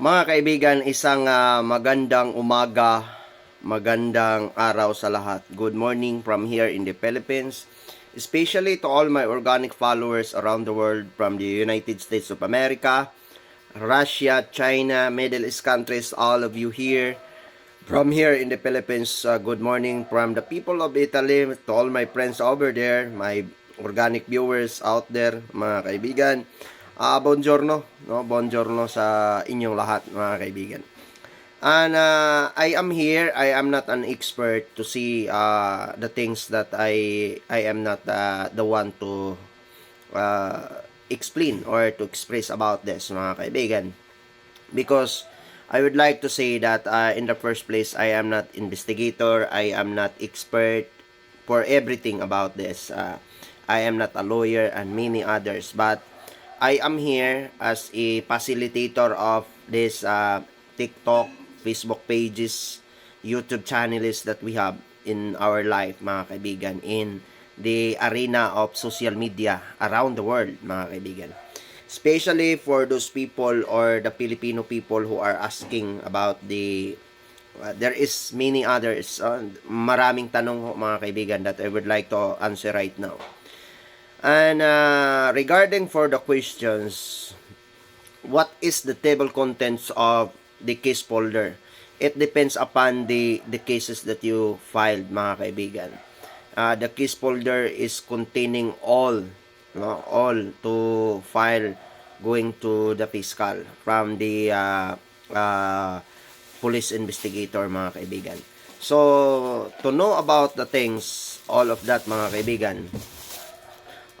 Mga kaibigan, isang ah, magandang umaga, magandang araw sa lahat. Good morning from here in the Philippines, especially to all my organic followers around the world from the United States of America, Russia, China, Middle East countries, all of you here. From here in the Philippines, uh, good morning from the people of Italy, to all my friends over there, my organic viewers out there, mga kaibigan. Ah, buongiorno, no? Buongiorno sa inyong lahat, mga kaibigan. And uh, I am here, I am not an expert to see uh, the things that I I am not uh, the one to uh, explain or to express about this, mga kaibigan. Because I would like to say that uh, in the first place, I am not investigator, I am not expert for everything about this. Uh, I am not a lawyer and many others, but I am here as a facilitator of this uh, TikTok, Facebook pages, YouTube channels that we have in our life, mga kaibigan, in the arena of social media around the world, mga kaibigan. Especially for those people or the Filipino people who are asking about the uh, there is many others uh, maraming tanong mga kaibigan that I would like to answer right now. And uh, regarding for the questions, what is the table contents of the case folder? It depends upon the the cases that you filed, mga kaibigan. Uh, the case folder is containing all, no, all to file going to the fiscal from the uh, uh, police investigator, mga kaibigan. So, to know about the things, all of that, mga kaibigan,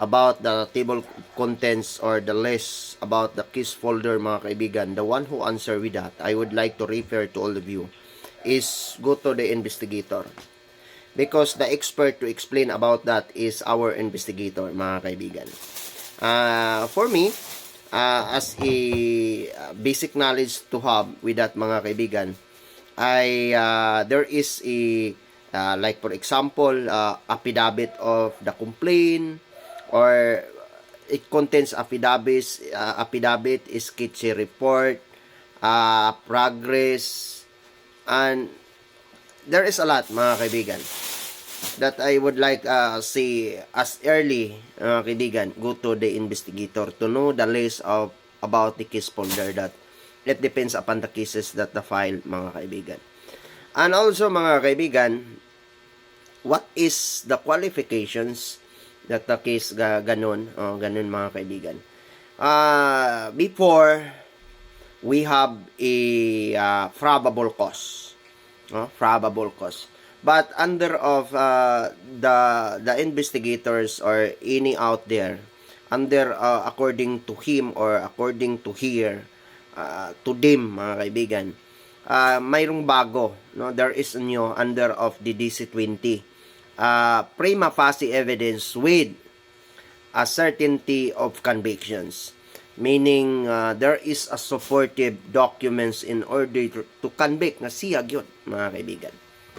about the table contents or the list about the case folder mga kaibigan, the one who answer with that, I would like to refer to all of you, is go to the investigator. Because the expert to explain about that is our investigator, mga kaibigan. Uh, for me, uh, as a uh, basic knowledge to have with that mga kaibigan, I uh, there is a uh, like for example, uh, affidavit of the complaint, or it contains affidavits, uh, affidavit, sketchy report, uh, progress, and there is a lot, mga kaibigan, that I would like uh, see as early, mga kaibigan, go to the investigator to know the list of about the case folder that it depends upon the cases that the file, mga kaibigan. And also, mga kaibigan, what is the qualifications that the case ga, ganun, oh, ganun mga kaibigan. Uh, before, we have a uh, probable cause. No? Probable cause. But under of uh, the the investigators or any out there, under uh, according to him or according to here, uh, to them mga kaibigan, uh, mayroong bago. No? There is a new under of the DC-20 uh, prima facie evidence with a certainty of convictions meaning uh, there is a supportive documents in order to, convict na siya yun mga kaibigan.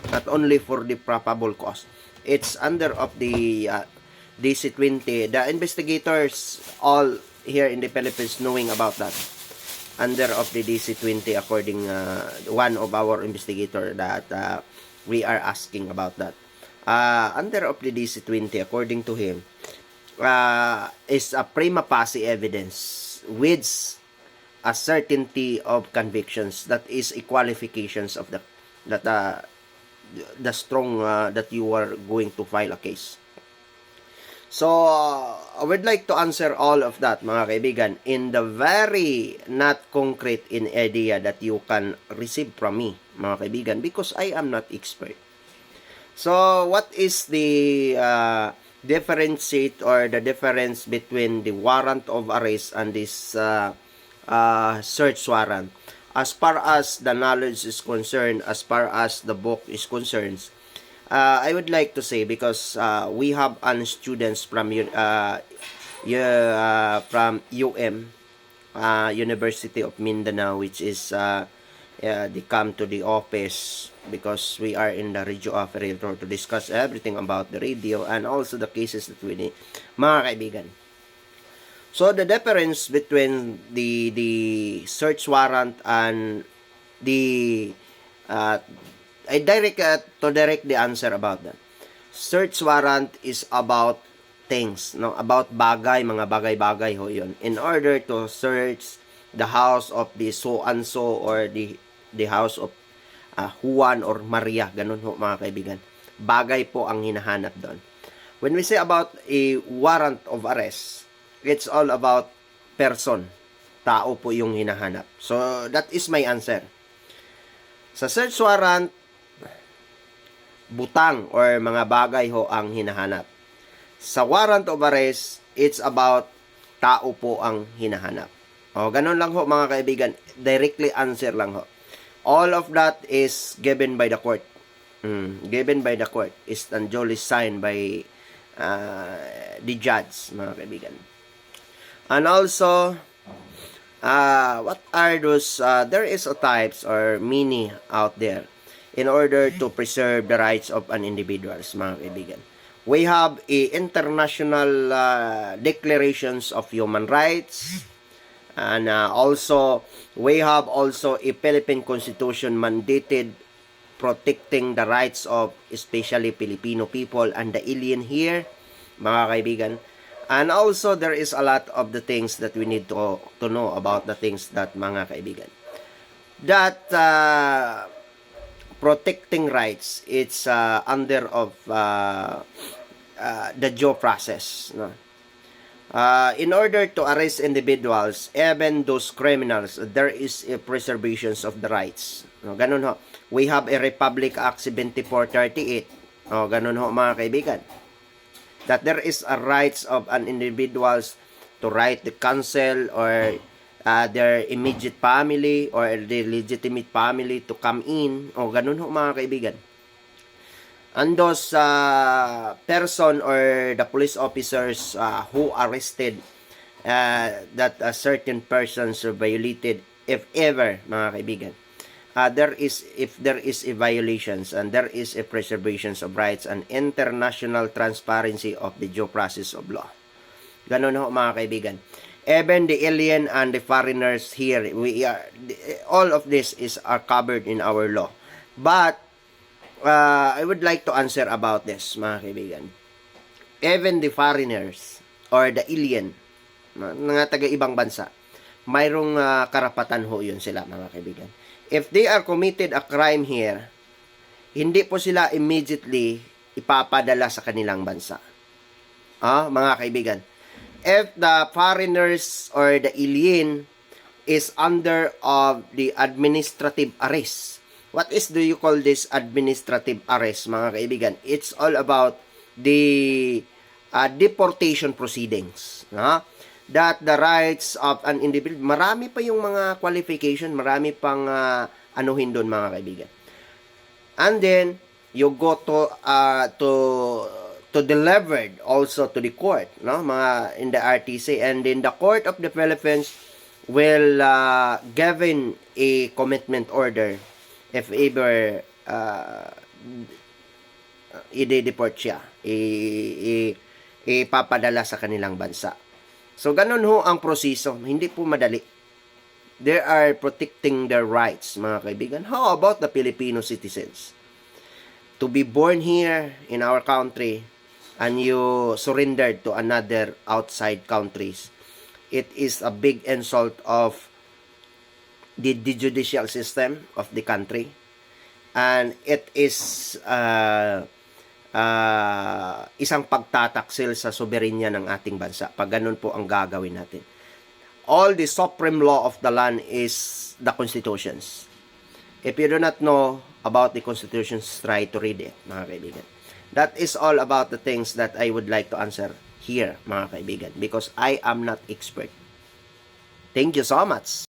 Not only for the probable cause it's under of the uh, DC-20 the investigators all here in the Philippines knowing about that. Under of the DC-20 according uh, one of our investigator that uh, we are asking about that uh, under of the DC-20 according to him uh, is a prima facie evidence with a certainty of convictions that is a qualifications of the that uh, the strong uh, that you are going to file a case. So I would like to answer all of that mga kaibigan in the very not concrete in idea that you can receive from me mga kaibigan because I am not expert So, what is the uh, differentiate or the difference between the warrant of arrest and this uh, uh, search warrant? As far as the knowledge is concerned, as far as the book is concerned, uh, I would like to say because uh, we have an students from uh, uh, from UM, uh, University of Mindanao, which is uh, uh, they come to the office because we are in the radio operator to discuss everything about the radio and also the cases that we need. Mga kaibigan, So the difference between the the search warrant and the uh, I direct uh, to direct the answer about that. Search warrant is about things, no? About bagay, mga bagay-bagay ho 'yon. In order to search the house of the so and so or the the house of uh, Juan or Maria, ganun ho mga kaibigan. Bagay po ang hinahanap doon. When we say about a warrant of arrest, it's all about person. Tao po yung hinahanap. So, that is my answer. Sa search warrant, butang or mga bagay ho ang hinahanap. Sa warrant of arrest, it's about tao po ang hinahanap. O, ganun lang ho mga kaibigan. Directly answer lang ho. All of that is given by the court. Mm, given by the court. Is and duly signed by uh, the judge, mga kaibigan. And also, uh, what are those, uh, there is a types or many out there in order to preserve the rights of an individuals, mga kaibigan. We have a international uh, declarations of human rights, and uh, also we have also a Philippine Constitution mandated protecting the rights of especially Filipino people and the alien here, mga kaibigan. And also, there is a lot of the things that we need to, to know about the things that mga kaibigan. That uh, protecting rights, it's uh, under of uh, uh, the due process. No? Uh, in order to arrest individuals, even those criminals, there is a preservations of the rights. No, ganun ho. We have a Republic Act 7438. Oh, ganun ho mga kaibigan. That there is a rights of an individuals to right the counsel or uh, their immediate family or the legitimate family to come in. O, ganun ho mga kaibigan. And those uh, person or the police officers uh, who arrested uh, that a certain persons violated if ever mga kaibigan. Uh, there is if there is a violations and there is a preservations of rights and international transparency of the due process of law. Ganun ho mga kaibigan. Even the alien and the foreigners here we are all of this is are covered in our law. But uh, I would like to answer about this, mga kaibigan. Even the foreigners or the alien, mga taga ibang bansa, mayroong uh, karapatan ho yun sila, mga kaibigan. If they are committed a crime here, hindi po sila immediately ipapadala sa kanilang bansa. Ah, mga kaibigan. If the foreigners or the alien is under of the administrative arrest, what is do you call this administrative arrest mga kaibigan? It's all about the uh, deportation proceedings no? that the rights of an individual marami pa yung mga qualification marami pang uh, anuhin doon mga kaibigan. And then you go to uh, to to delivered also to the court no? Mga in the RTC and in the court of the Philippines will uh, given a commitment order if ever uh, i-deport siya, i- i- ipapadala sa kanilang bansa. So, ganun ho ang proseso. Hindi po madali. They are protecting their rights, mga kaibigan. How about the Filipino citizens? To be born here in our country and you surrendered to another outside countries, it is a big insult of the, the judicial system of the country. And it is uh, uh, isang pagtataksil sa soberenya ng ating bansa. Pag ganun po ang gagawin natin. All the supreme law of the land is the constitutions. If you do not know about the constitutions try to read it mga kaibigan. That is all about the things that I would like to answer here mga kaibigan. Because I am not expert. Thank you so much